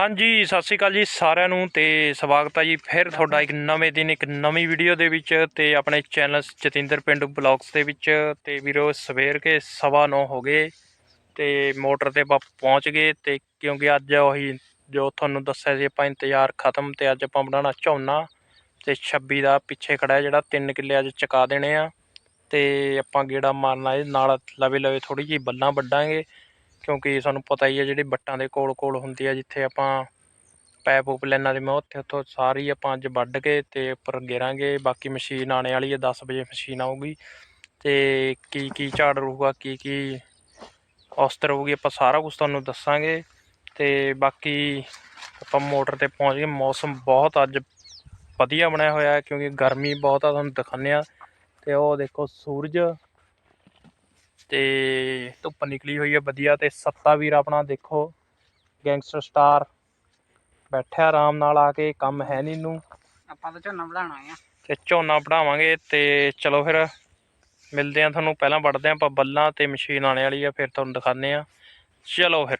ਹਾਂਜੀ, ਸਤਿ ਸ਼੍ਰੀ ਅਕਾਲ ਜੀ ਸਾਰਿਆਂ ਨੂੰ ਤੇ ਸਵਾਗਤ ਹੈ ਜੀ ਫਿਰ ਤੁਹਾਡਾ ਇੱਕ ਨਵੇਂ ਦਿਨ, ਇੱਕ ਨਵੀਂ ਵੀਡੀਓ ਦੇ ਵਿੱਚ ਤੇ ਆਪਣੇ ਚੈਨਲ ਜਤਿੰਦਰ ਪਿੰਡ ਬਲੌਗਸ ਦੇ ਵਿੱਚ ਤੇ ਵੀਰੋ ਸਵੇਰ ਕੇ ਸਵਾ ਨੌ ਹੋ ਗਏ ਤੇ ਮੋਟਰ ਤੇ ਆਪਾਂ ਪਹੁੰਚ ਗਏ ਤੇ ਕਿਉਂਕਿ ਅੱਜ ਉਹੀ ਜੋ ਤੁਹਾਨੂੰ ਦੱਸਿਆ ਸੀ ਆਪਾਂ ਇੰਤਜ਼ਾਰ ਖਤਮ ਤੇ ਅੱਜ ਆਪਾਂ ਬਣਾਉਣਾ ਝੋਨਾ ਤੇ 26 ਦਾ ਪਿੱਛੇ ਖੜਾ ਜਿਹੜਾ 3 ਕਿੱਲੇ ਅੱਜ ਚੁਕਾ ਦੇਣੇ ਆ ਤੇ ਆਪਾਂ ਗੇੜਾ ਮਾਰਨਾ ਇਹ ਨਾਲ ਲਵੇ ਲਵੇ ਥੋੜੀ ਜਿਹੀ ਬੱਲਾਂ ਵੱਢਾਂਗੇ। ਕਿਉਂਕਿ ਸਾਨੂੰ ਪਤਾ ਹੀ ਹੈ ਜਿਹੜੀ ਵੱਟਾਂ ਦੇ ਕੋਲ ਕੋਲ ਹੁੰਦੀ ਆ ਜਿੱਥੇ ਆਪਾਂ ਪੈਪ ਉਪ ਲੈਣਾ ਤੇ ਮੈਂ ਉੱਥੇ ਉੱਥੋਂ ਸਾਰੀ ਆਪਾਂ ਅੱਜ ਵੱਢ ਕੇ ਤੇ ਉੱਪਰ ਗੇਰਾਂਗੇ, ਬਾਕੀ ਮਸ਼ੀਨ ਆਣੇ ਵਾਲੀ ਹੈ 10 ਵਜੇ ਮਸ਼ੀਨ ਆਊਗੀ। ਤੇ ਕੀ ਕੀ ਝਾੜ ਰਹੂਗਾ, ਕੀ ਕੀ ਔਸਤਰ ਹੋਊਗੀ ਆਪਾਂ ਸਾਰਾ ਕੁਝ ਤੁਹਾਨੂੰ ਦੱਸਾਂਗੇ। ਤੇ ਬਾਕੀ ਆਪਾਂ ਮੋਟਰ ਤੇ ਪਹੁੰਚ ਗਏ, ਮੌਸਮ ਬਹੁਤ ਅੱਜ ਵਧੀਆ ਬਣਿਆ ਹੋਇਆ ਕਿਉਂਕਿ ਗਰਮੀ ਬਹੁਤ ਆ, ਤੁਹਾਨੂੰ ਦਿਖਾਉਂਦੇ ਆ ਤੇ ਉਹ ਦੇਖੋ ਸੂਰਜ ਤੇ ਧੁੱਪ ਨਿਕਲੀ ਹੋਈ ਹੈ ਵਧੀਆ ਤੇ ਸੱਤਾ ਵੀਰ ਆਪਣਾ ਦੇਖੋ ਗੈਂਗਸਟਰ ਸਟਾਰ ਬੈਠਿਆ ਆਰਾਮ ਨਾਲ ਆ ਕੇ ਕੰਮ ਹੈ ਨਹੀਂ ਨੂੰ ਆਪਾਂ ਤਾਂ ਝੋਨਾ ਵਧਾਉਣਾ ਆ। ਤੇ ਝੋਨਾ ਵਢਾਵਾਂਗੇ ਤੇ ਚਲੋ ਫਿਰ ਮਿਲਦੇ ਆ ਤੁਹਾਨੂੰ ਪਹਿਲਾਂ ਵੜਦੇ ਆ ਆਪਾਂ ਬੱਲਾਂ ਤੇ ਮਸ਼ੀਨ ਆਣੇ ਵਾਲੀ ਆ ਫਿਰ ਤੁਹਾਨੂੰ ਦਿਖਾਉਂਦੇ ਆ ਚਲੋ ਫਿਰ।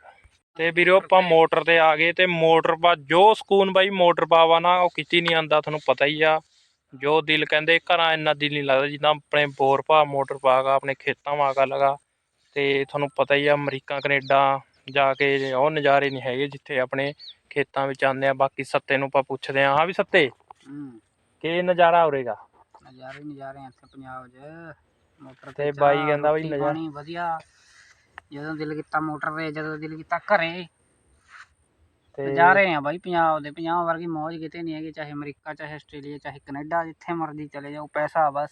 ਤੇ ਵੀਰੋ ਆਪਾਂ ਮੋਟਰ ਤੇ ਆ ਗਏ ਤੇ ਮੋਟਰ ਪਾ ਜੋ ਸਕੂਨ ਬਾਈ ਮੋਟਰ ਪਾਵਾ ਨਾ ਉਹ ਕੀਤੀ ਨਹੀਂ ਆਂਦਾ ਤੁਹਾਨੂੰ ਪਤਾ ਹੀ ਆ। ਜੋ ਦਿਲ ਕਹਿੰਦੇ ਘਰਾਂ ਇੰਨਾ ਦਿਲ ਨਹੀਂ ਲੱਗਦਾ ਜਿੱਦਾਂ ਆਪਣੇ ਬੋਰ ਪਾ ਮੋਟਰ ਪਾਗਾ ਆਪਣੇ ਖੇਤਾਂ ਵਾਗਾ ਲਗਾ ਤੇ ਤੁਹਾਨੂੰ ਪਤਾ ਹੀ ਆ ਅਮਰੀਕਾ ਕੈਨੇਡਾ ਜਾ ਕੇ ਉਹ ਨਜ਼ਾਰੇ ਨਹੀਂ ਹੈਗੇ ਜਿੱਥੇ ਆਪਣੇ ਖੇਤਾਂ ਵਿੱਚ ਆਉਂਦੇ ਆ ਬਾਕੀ ਸੱਤੇ ਨੂੰ ਆਪਾਂ ਪੁੱਛਦੇ ਆ ਹਾਂ ਵੀ ਸੱਤੇ? ਹੂੰ। ਕੀ ਨਜ਼ਾਰਾ ਹੋਵੇਗਾ ਨਜ਼ਾਰੇ ਨਜ਼ਾਰੇ ਆ ਇੱਥੇ ਪੰਜਾਬ 'ਚ। ਮੋਟਰ ਤੇ ਬਾਈ ਕਹਿੰਦਾ ਬਈ ਨਜ਼ਾਰਾ- ਵਧੀਆ। ਜਦੋਂ ਦਿਲ ਕੀਤਾ ਮੋਟਰ ਤੇ ਜਦੋਂ ਦਿਲ ਕੀਤਾ ਘਰੇ ਤੇ ਨਜ਼ਾਰੇ ਆ ਬਾਈ ਪੰਜਾਬ ਦੇ ਪੰਜਾਬ ਵਰਗੀ ਮੌਜ ਕਿਤੇ ਨਹੀਂ ਹੈਗੀ ਚਾਹੇ ਅਮਰੀਕਾ ਚਾਹੇ ਆਸਟ੍ਰੇਲੀਆ ਚਾਹੇ ਕੈਨੇਡਾ ਜਿੱਥੇ ਮਰਜ਼ੀ ਚਲੇ ਜਾਓ ਪੈਸਾ ਬਸ।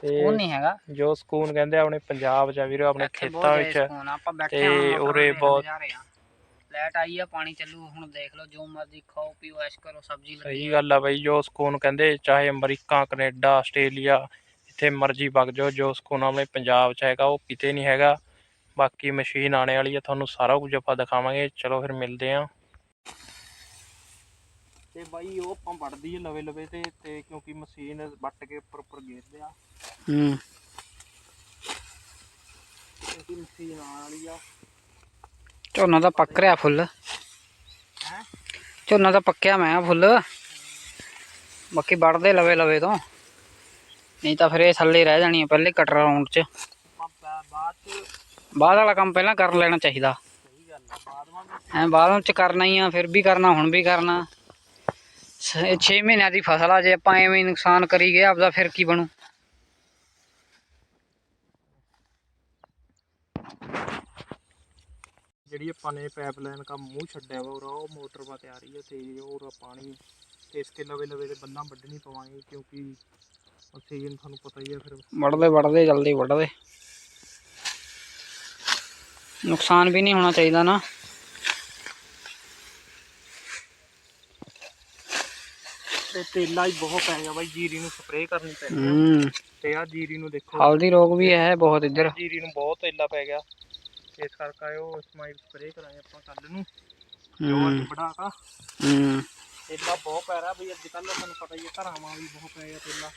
ਤੇ ਉਹ ਨਹੀਂ ਹੈਗਾ। ਜੋ ਸਕੂਨ ਕਹਿੰਦੇ ਆਪਣੇ ਪੰਜਾਬ ਚ ਵੀਰੋ ਆਪਣੇ ਖੇਤਾਂ ਵਿੱਚ। ਤੇ ਉਰੇ ਬਹੁਤ- ਲਾਈਟ ਆਈ ਆ ਪਾਣੀ ਚੱਲੂ ਹੁਣ ਦੇਖ ਲਓ ਜੋ ਮਰਜ਼ੀ ਖਾਓ ਪੀਓ ਐਸ਼ ਕਰੋ ਸਬਜ਼ੀ ਲੱਗੀ ਸਹੀ ਗੱਲ ਆ ਬਈ ਜੋ ਸਕੂਨ ਕਹਿੰਦੇ ਚਾਹੇ ਅਮਰੀਕਾ ਕੈਨੇਡਾ ਆਸਟ੍ਰੇਲੀਆ ਜਿੱਥੇ ਮਰਜ਼ੀ ਵਗ ਜਾਓ ਜੋ ਸਕੂਨ ਆਪਣੇ ਪੰਜਾਬ ਚ ਹੈਗਾ ਉਹ ਕਿਤੇ ਨਹੀਂ ਹੈਗਾ। ਬਾਕੀ ਮਸ਼ੀਨ ਆਣੇ ਵਾਲੀ ਆ ਤੁਹਾਨੂੰ ਸਾਰਾ ਕੁਝ ਆਪਾਂ ਦਿਖਾਵਾਂਗੇ। ਚਲੋ ਫਿਰ ਮਿਲਦੇ ਆ। ਤੇ ਬਾਈ ਉਹ ਆਪਾਂ ਵੜਦੀ ਹੈ ਲਵੇ ਲਵੇ ਤੇ ਤੇ ਕਿਉਂਕਿ ਮਸ਼ੀਨ ਵੱਟ ਕੇ ਉੱਪਰ ਉੱਪਰ ਗੇਰਦੇ ਆ। ਹੂੰ। ਕਿਉਂਕਿ ਮਸ਼ੀਨ ਆਉਣ ਵਾਲੀ ਆ। ਝੋਨਾ ਤਾਂ ਪੱਕ ਰਿਹਾ ਫੁੱਲ। ਹੈ? ਝੋਨਾ ਤਾਂ ਪੱਕਿਆ ਮੈਂ ਫੁੱਲ। ਬਾਕੀ ਵੜਦੇ ਲਵੇ ਲਵੇ ਤੋਂ। ਨਹੀਂ ਤਾਂ ਫਿਰ ਇਹ ਥੱਲੇ ਹੀ ਰਹਿ ਜਾਣੀ ਆ ਪਹਿਲੇ ਕਟਰ ਰਾਉਂਡ 'ਚ। ਆਪਾਂ ਬਾ- ਬਾਅਦ ਚ ਬਾਅਦ ਵਾਲਾ ਕੰਮ ਪਹਿਲਾਂ ਕਰ ਲੈਣਾ ਚਾਹੀਦਾ। ਸਹੀ ਗੱਲ ਆ ਬਾਅਦ ਵਿੱਚ ਐ ਬਾਅਦ ਵਿੱਚ ਕਰਨਾ ਹੀ ਆ ਫਿਰ ਵੀ ਕਰਨਾ ਹੁਣ ਵੀ ਕਰਨਾ। 6 ਮਹੀਨਿਆਂ ਦੀ ਫਸਲ ਆ ਜੇ ਆਪਾਂ ਐਵੇਂ ਨੁਕਸਾਨ ਕਰੀ ਗਏ ਆਪਦਾ ਫਿਰ ਕੀ ਬਣੂ? ਜਿਹੜੀ ਆਪਾਂ ਨੇ ਪਾਈਪਲਾਈਨ ਦਾ ਮੂੰਹ ਛੱਡਿਆ ਵਾ ਉਹ ਮੋਟਰ ਵਾ ਤਿਆਰੀ ਹੈ ਤੇ ਹੋਰ ਪਾਣੀ ਤੇ ਇਸਕੇ ਲਵੇ ਲਵੇ ਦੇ ਬੰਨਾਂ ਵੱਢਣੀ ਪਵਾਂਗੇ ਕਿਉਂਕਿ ਸੀਜ਼ਨ ਤੁਹਾਨੂੰ ਪਤਾ ਹੀ ਹੈ ਫਿਰ। ਵੜਦੇ ਵੜਦੇ ਜਲਦੀ ਵੜਦੇ ਨੁਕਸਾਨ ਵੀ ਨਹੀਂ ਹੋਣਾ ਚਾਹੀਦਾ ਨਾ। ਤੇ ਤੇਲਾ ਹੀ ਬਹੁਤ ਪੈ ਗਿਆ ਬਾਈ ਜੀਰੀ ਨੂੰ ਸਪਰੇਅ ਕਰਨੀ ਪੈਣੀ ਆ। ਹੂੰ। ਤੇ ਆ ਜੀਰੀ ਨੂੰ ਦੇਖੋ। ਹਲਦੀ ਰੋਗ ਵੀ ਹੈ ਬਹੁਤ ਇੱਧਰ। ਜੀਰੀ ਨੂੰ ਬਹੁਤ ਤੇਲਾ ਪੈ ਗਿਆ। ਇਸ ਕਰਕੇ ਉਹ ਸਮਾਈਲ ਸਪਰੇਅ ਕਰਾਂਗੇ ਆਪਾਂ ਕੱਲ ਨੂੰ। ਜੋ ਅੱਜ ਹੂੰ। ਤੇਲਾ ਬਹੁਤ ਪੈ ਰਿਹਾ ਬਈ ਅੱਜ ਕੱਲ ਤੁਹਾਨੂੰ ਪਤਾ ਹੀ ਹੈ ਘਰਾਂ ਵਾਂ ਵੀ ਬਹੁਤ ਪੈ ਗਿਆ ਤੇਲਾ।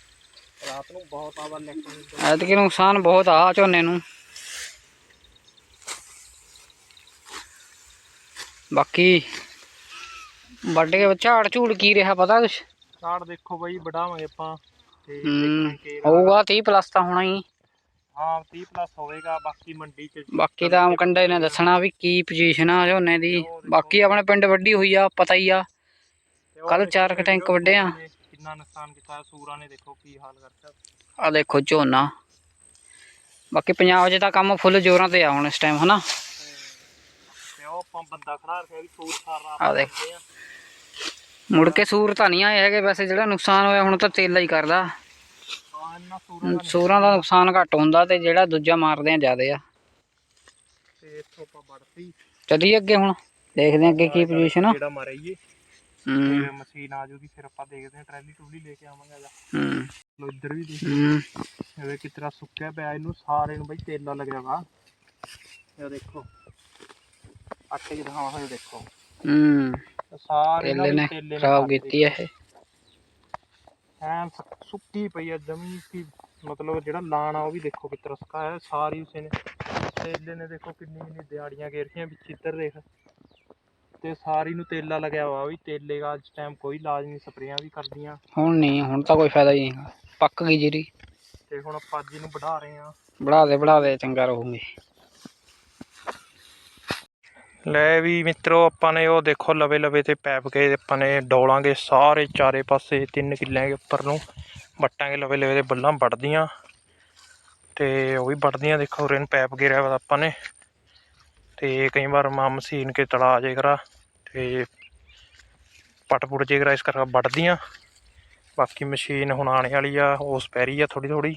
ਰਾਤ ਨੂੰ ਬਹੁਤ ਆਵਾ ਇਲੈਕਟ੍ਰੋਨਿਕ ਐਤਕੀ ਨੁਕਸਾਨ ਬਹੁਤ ਆ ਝੋਨੇ ਨੂੰ। ਬਾਕੀ ਵੱਢ ਕੇ ਝਾੜ ਝੂੜ ਕੀ ਰਿਹਾ ਪਤਾ ਕੁਛ? ਕਾਰਡ ਦੇਖੋ ਬਾਈ ਵਢਾਵਾਂਗੇ ਆਪਾਂ। ਤੇ ਦੇਖਾਂਗੇ ਹੋਊਗਾ 30 ਪਲੱਸ ਤਾਂ ਹੋਣਾ ਹੀ। ਹਾਂ 30 ਪਲੱਸ ਹੋਵੇਗਾ ਬਾਕੀ ਮੰਡੀ ਚ ਬਾਕੀ ਤਾਂ ਕੰਡੇ ਨੇ ਦੱਸਣਾ ਵੀ ਕੀ ਪੋਜੀਸ਼ਨ ਆ ਝੋਨੇ ਦੀ। ਬਾਕੀ ਆਪਣੇ ਪਿੰਡ ਵੱਡੀ ਹੋਈ ਆ ਪਤਾ ਹੀ ਆ। ਦੇਖੋ ਚਾਰ ਕੁ ਟੈਂਕ ਵੱਢੇ ਆ। ਕਿੰਨਾ ਨੁਕਸਾਨ ਕੀਤਾ ਸੂਰਾਂ ਨੇ ਦੇਖੋ ਕੀ ਹਾਲ ਕਰਤਾ। ਆ ਦੇਖੋ ਝੋਨਾ। ਬਾਕੀ ਪੰਜਾਬ 'ਚ ਤਾਂ ਕੰਮ ਫੁੱਲ ਜ਼ੋਰਾਂ ਤੇ ਆ ਹੁਣ ਇਸ ਟਾਈਮ ਹਨਾ? ਉਹ ਆਪਾਂ ਬੰਦਾ ਖੜਾ ਰੱਖਿਆ ਵੀ ਸੂਰ ਸਾਰਾ ਆ ਦੇਖ। ਮੁੜ ਕੇ ਸੂਰ ਤਾਂ ਨਹੀਂ ਆਏ ਹੈਗੇ ਵੈਸੇ ਜਿਹੜਾ ਨੁਕਸਾਨ ਹੋਇਆ ਹੁਣ ਤਾਂ ਤੇਲਾ ਹੀ ਕਰਦਾ। ਸੂਰਾਂ ਦਾ ਨੁਕਸਾਨ ਘੱਟ ਹੁੰਦਾ ਤੇ ਜਿਹੜਾ ਦੂਜਾ ਮਾਰਦੇ ਆ ਜ਼ਿਆਦੇ ਆ। ਤੇ ਇੱਥੋਂ ਆਪਾਂ ਵੜਤੀ। ਚੱਲੀਏ ਅੱਗੇ ਹੁਣ ਦੇਖਦੇ ਆ ਅੱਗੇ ਕੀ ਪੋਜੀਸ਼ਨ ਆ। ਜਿਹੜਾ ਹੂੰ। ਫਿਰ ਮਸ਼ੀਨ ਆ ਜੂਗੀ ਫਿਰ ਆਪਾਂ ਦੇਖਦੇ ਹਾਂ ਟਰੈਲੀ ਟੂਲੀ ਲੈ ਕੇ ਆਵਾਂਗੇ ਆ ਹੂੰ। ਲੋ ਇੱਧਰ ਵੀ ਦੇਖ। ਹੂੰ। ਇਹ ਕਿਤਰਾ ਸੁੱਕਿਆ ਪਿਆ ਇਹਨੂੰ ਸਾਰੇ ਨੂੰ ਬਈ ਤੇਲਾ ਲੱਗਿਆ ਵਾ। ਇਹ ਦੇਖੋ। ਆਟੇ ਚ ਦਿਖਾਵਾਂ ਹੋਇਆ ਦੇਖੋ। ਹੂੰ। ਸਾਰੇ ਤੇਲੇ ਨੇ ਤੇਲੇ ਖਰਾਬ। ਕੀਤੀ ਆ ਇਹ। ਸੁ- ਸੁੱਕੀ ਪਈ ਆ ਜਮੀ ਕੀ ਮਤਲਬ ਜਿਹੜਾ ਲਾਣ ਉਹ ਵੀ ਦੇਖੋ ਕਿਤਰਾ ਸੁੱਕਾ ਹੈ ਸਾਰੀ ਉਸੇ ਨੇ। ਤੇਲੇ ਨੇ ਦੇਖੋ ਕਿੰਨੀ ਕਿੰਨੀ ਦਿਹਾੜੀਆਂ ਘੇਰਤੀਆਂ ਵਿੱਚ ਇੱਧਰ ਦੇਖ। ਤੇ ਸਾਰੀ ਨੂੰ ਤੇਲਾ ਲੱਗਿਆ ਵਾ ਵੀ ਤੇਲੇਗਾ ਅੱਜ ਟਾਈਮ ਕੋਈ ਇਲਾਜ ਨਹੀਂ ਸਪਰੇਆਂ ਵੀ ਕਰਦੀਆਂ। ਹੁਣ ਨਹੀਂ ਹੁਣ ਤਾਂ ਕੋਈ ਫਾਇਦਾ ਹੀ ਨਹੀਂ ਪੱਕ ਗਈ ਜੀਰੀ। ਤੇ ਹੁਣ ਆਪਾਂ ਅੱਜ ਇਹਨੂੰ ਵਧਾ ਰਹੇ ਆ ਬੜਾ ਦੇ ਬੜਾ ਦੇ ਚੰਗਾ ਰਹੂਗੀ। ਲੈ ਵੀ ਮਿੱਤਰੋ, ਆਪਾਂ ਨੇ ਉਹ ਦੇਖੋ ਲਵੇ ਲਵੇ ਤੇ ਪੈਪ ਕੇ ਆਪਾਂ ਨੇ ਡੋਲਾਂਗੇ ਸਾਰੇ ਚਾਰੇ ਪਾਸੇ, ਤਿੰਨ ਕਿੱਲਿਆਂ ਦੇ ਉੱਪਰ ਨੂੰ। ਵੱਟਾਂਗੇ ਲਵੇ ਲਵੇ ਦੇ ਬੱਲਾਂ ਵੱਢਦੀਆਂ। ਤੇ ਉਹ ਵੀ ਵੱਢਦੀਆਂ, ਦੇਖੋ ਰੇਨ ਪੈਪ ਗੇਰਿਆ ਵਾ ਆਪਾਂ ਨੇ। ਤੇ ਕਈ ਵਾਰ ਮਾਂ ਮਸ਼ੀਨ ਕੇ ਤੜਾ ਜੇ ਕਰਾ ਤੇ ਪਟ ਜੇਕਰਾ ਇਸ ਕਰਕੇ ਵੱਢਦੀਆਂ। ਬਾਕੀ ਮਸ਼ੀਨ ਹੁਣ ਆਣੇ ਵਾਲੀ ਆ ਉਸ ਪੈ ਆ ਥੋੜੀ ਥੋੜੀ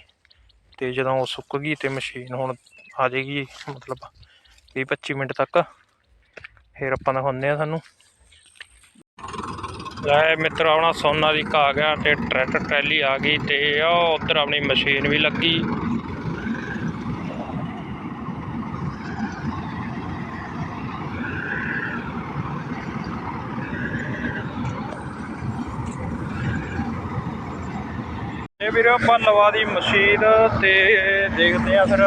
ਤੇ ਜਦੋਂ ਉਹ ਸੁੱਕ ਗਈ ਤੇ ਮਸ਼ੀਨ ਹੁਣ ਆ ਜਾਏਗੀ ਮਤਲਬ 20 25 ਮਿੰਟ ਤੱਕ। ਫਿਰ ਆਪਾਂ ਦਿਖਾਉਂਦੇ ਆ ਤੁਹਾਨੂੰ। ਲੈ ਮਿੱਤਰ, ਆਪਣਾ ਸੋਨਾ ਦੀ ਆ ਗਿਆ ਤੇ ਟਰੈਕਟਰ ਟਰੈਲੀ ਆ ਗਈ ਤੇ ਉਹ ਉਧਰ ਆਪਣੀ ਮਸ਼ੀਨ ਵੀ ਲੱਗੀ। ਇਹ ਵੀਰੇ, ਆਪਾਂ ਲਵਾ ਦੀ ਮਸ਼ੀਨ ਤੇ ਦੇਖਦੇ ਆ ਫਿਰ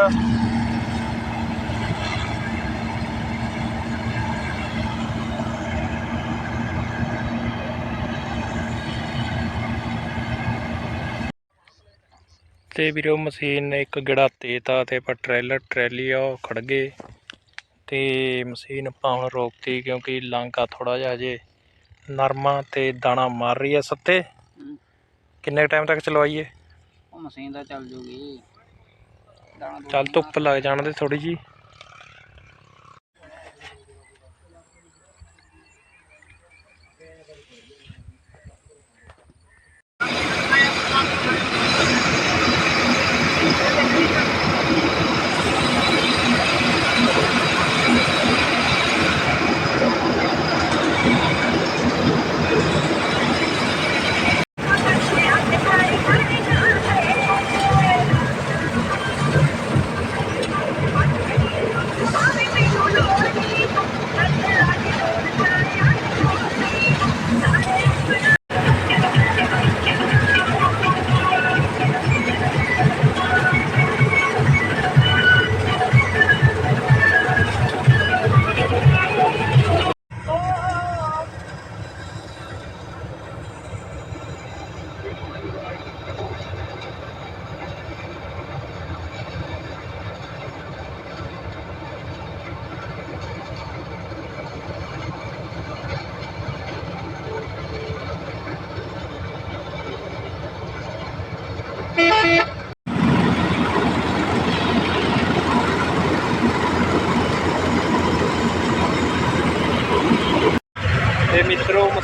ਤੇ ਵੀਰੇ ਮਸ਼ੀਨ ਨੇ ਇੱਕ ਗੇੜਾ ਤੇਤਾ ਤੇ ਪਰ ਟ੍ਰੇਲਰ ਟਰੈਲੀ ਆ ਉਹ ਖੜ ਗਏ। ਤੇ ਮਸ਼ੀਨ ਆਪਾਂ ਹੁਣ ਰੋਕਤੀ ਕਿਉਂਕਿ ਲਾਂਕਾ ਥੋੜਾ ਜਿਹਾ ਜੇ ਨਰਮਾ ਤੇ ਦਾਣਾ ਮਾਰ ਰਹੀ ਆ ਸੱਤੇ। ਕਿੰਨੇ ਟਾਈਮ ਤੱਕ ਚਲਵਾਈਏ? ਉਹ ਮਸ਼ੀਨ ਤਾਂ ਚੱਲ ਜੂਗੀ। ਚੱਲ ਧੁੱਪ ਲੱਗ ਜਾਣ ਦੇ ਥੋੜੀ ਜੀ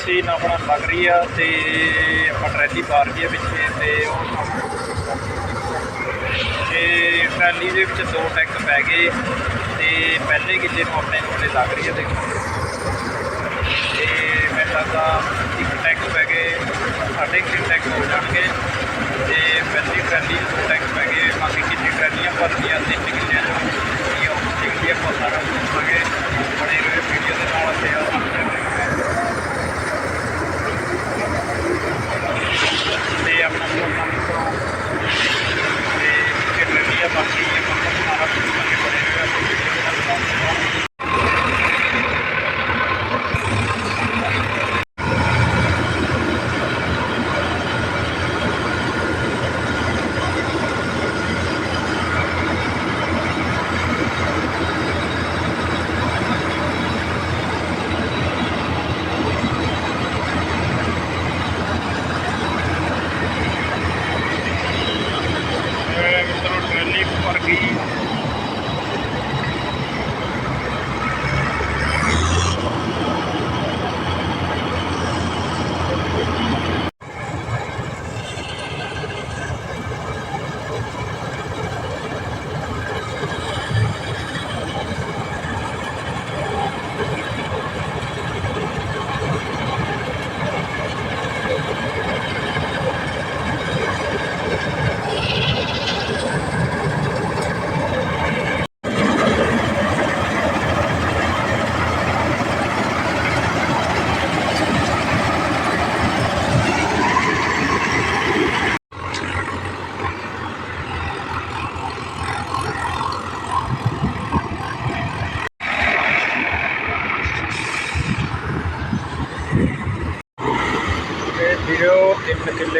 ਮਸ਼ੀਨ ਆਪਣਾ ਲੱਗ ਰਹੀ ਆ ਤੇ ਆਪਾਂ ਟਰੈਲੀ ਪਾ ਰਹੀ ਆ ਪਿੱਛੇ ਤੇ ਉਹ ਤੇ ਟਰੈਲੀ ਦੇ ਵਿੱਚ ਦੋ ਟੈਂਕ ਪੈ ਗਏ ਤੇ ਪਹਿਲੇ ਕਿਤੇ ਨੂੰ ਆਪਣੇ ਕੋਲੇ ਲੱਗ ਰਹੀ ਆ, ਦੇਖੋ। ਤੇ ਮੈਨੂੰ ਲੱਗਦਾ ਇੱਕ ਟੈਂਕ ਪੈ ਗਏ, ਸਾਡੇ ਕਿੰਨੇ ਟੈਂਕ ਹੋ ਜਾਣਗੇ। ਤੇ ਪਹਿਲੀ ਟਰੈਲੀ ਦੋ ਟੈਂਕ ਪੈ ਗਏ, ਬਾਕੀ ਕਿੰਨੀ ਟਰੈਲੀਆਂ ਭਰਨੀਆਂ, ਤਿੰਨ ਕਿੱਲਿਆਂ ਚੋਂ ਇਹ ਉਹ ਦੇਖਦੀ ਆਪਾਂ ਸਾਰਾ ਦੱਸਾਂਗੇ ਬਣੇ ਹੋਏ ਵੀਡੀਓ ਦੇ ਨਾਲ ਤੇ ਆ ਤੇ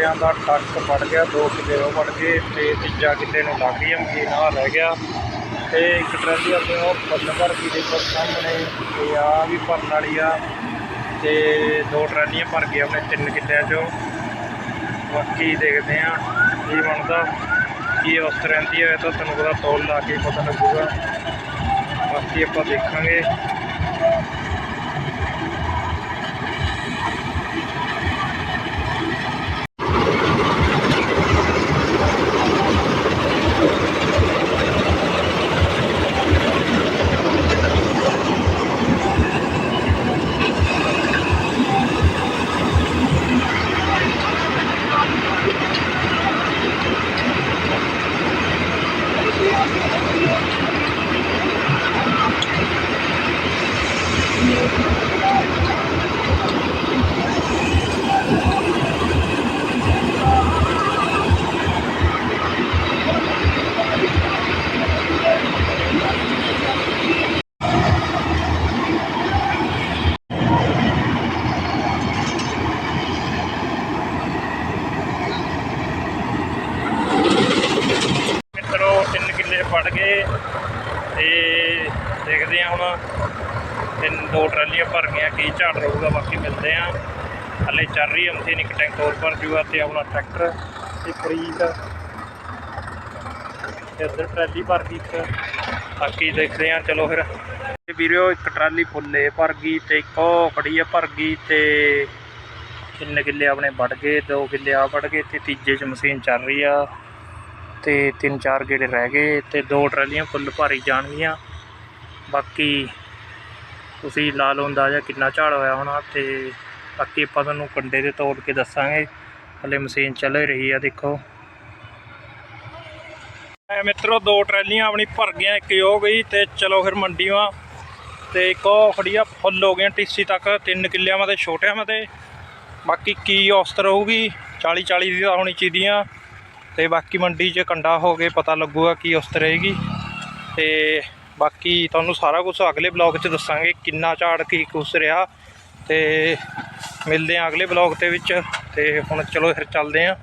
ਕਿੱਲਿਆਂ ਦਾ ਟੱਕ ਪੜ ਗਿਆ, ਦੋ ਕਿੱਲੇ ਉਹ ਪੜ ਗਏ ਤੇ ਤੀਜਾ ਕਿੱਲੇ ਨੂੰ ਲੱਗ ਗਈ ਮਸ਼ੀਨ ਆ ਰਹਿ ਗਿਆ। ਤੇ ਇੱਕ ਟਰਾਲੀ ਆਪਣੇ ਉਹ ਫੁੱਲ ਭਰ ਗਈ ਦੇਖੋ ਸਾਹਮਣੇ ਤੇ ਆ ਵੀ ਭਰਨ ਵਾਲੀ ਆ ਤੇ ਦੋ ਟਰਾਲੀਆਂ ਭਰ ਗਏ ਆਪਣੇ ਤਿੰਨ ਕਿੱਲਿਆਂ ਚੋਂ। ਬਾਕੀ ਦੇਖਦੇ ਆ ਕੀ ਬਣਦਾ, ਕੀ ਅਵਸਥਾ ਰਹਿੰਦੀ ਹੈ ਤਾਂ ਤੁਹਾਨੂੰ ਪਤਾ ਤੋਲ ਲਾ ਕੇ ਪਤਾ ਲੱਗੂਗਾ। ਬਾਕੀ ਆਪਾਂ ਦੇਖਾਂਗੇ ਮਿੱਤਰੋ ਤਿੰਨ ਕਿੱਲੇ ਪੜ ਗਏ ਤੇ ਦੇਖਦੇ ਆ ਹੁਣ ਤਿੰਨ ਦੋ ਟਰਾਲੀਆਂ ਭਰ ਗਈਆਂ ਕੀ ਝਾੜ ਰਹੂਗਾ ਬਾਕੀ ਮਿਲਦੇ ਆ ਹਲੇ ਚੱਲ ਰਹੀ ਹੈ ਮਸ਼ੀਨ ਇੱਕ ਟੈਂਕ ਹੋਰ ਭਰ ਜੂਗਾ ਤੇ ਆਪਣਾ ਟਰੈਕਟਰ ਤੇ ਫਰੀਕ ਤੇ ਇੱਧਰ ਟਰਾਲੀ ਭਰ ਗਈ ਇੱਕ। ਬਾਕੀ ਦੇਖਦੇ ਆ ਚਲੋ ਫਿਰ। ਤੇ ਇੱਕ ਟਰਾਲੀ ਫੁੱਲੇ ਭਰ ਗਈ ਤੇ ਇੱਕ ਉਹ ਖੜੀ ਆ ਭਰ ਗਈ ਤੇ ਤਿੰਨ ਕਿੱਲੇ ਆਪਣੇ ਵੱਢ ਗਏ, ਦੋ ਕਿੱਲੇ ਆ ਵੜ ਗਏ ਤੇ ਤੀਜੇ 'ਚ ਮਸ਼ੀਨ ਚੱਲ ਰਹੀ ਆ। ਤੇ ਤਿੰਨ ਚਾਰ ਗੇੜੇ ਰਹਿ ਗਏ ਤੇ ਦੋ ਟਰਾਲੀਆਂ ਫੁੱਲ ਭਾਰੀ ਜਾਣਗੀਆਂ। ਬਾਕੀ ਤੁਸੀਂ ਲਾ ਲਓ ਅੰਦਾਜ਼ਾ ਕਿੰਨਾ ਝਾੜ ਹੋਇਆ ਹੋਣਾ ਤੇ ਬਾਕੀ ਆਪਾਂ ਤੁਹਾਨੂੰ ਕੰਡੇ ਦੇ ਤੋੜ ਕੇ ਦੱਸਾਂਗੇ। ਹਲੇ ਮਸ਼ੀਨ ਚੱਲ ਰਹੀ ਆ, ਦੇਖੋ। ਐ ਮਿੱਤਰੋ, ਦੋ ਟਰੈਲੀਆਂ ਆਪਣੀ ਭਰ ਗਈਆਂ, ਇੱਕ ਹੋ ਗਈ ਤੇ ਚਲੋ ਫਿਰ ਮੰਡੀਆਂ। ਤੇ ਇੱਕ ਉਹ ਖੜੀਆਂ ਫੁੱਲ ਹੋ ਗਈਆਂ ਟੀਸੀ ਤੱਕ, ਤਿੰਨ ਕਿੱਲਿਆਂ ਮਤੇ ਛੋਟਿਆਂ ਮਤੇ ਬਾਕੀ ਕੀ ਔਸਤ ਰਹੂਗੀ 40 40 ਦੀ ਤਾਂ ਹੋਣੀ ਚਾਹੀਦੀਆਂ ਤੇ ਬਾਕੀ ਮੰਡੀ 'ਚ ਕੰਡਾ ਹੋ ਕੇ ਪਤਾ ਲੱਗੂਗਾ ਕੀ ਔਸਤ ਰਹੇਗੀ। ਤੇ ਬਾਕੀ ਤੁਹਾਨੂੰ ਸਾਰਾ ਕੁਝ ਅਗਲੇ ਬਲੌਗ 'ਚ ਦੱਸਾਂਗੇ, ਕਿੰਨਾ ਝਾੜ ਕੀ ਕੁਛ ਰਿਹਾ। ਤੇ ਮਿਲਦੇ ਹਾਂ ਅਗਲੇ ਬਲੌਗ ਦੇ ਵਿੱਚ ਤੇ ਹੁਣ ਚਲੋ ਫਿਰ ਚੱਲਦੇ ਹਾਂ।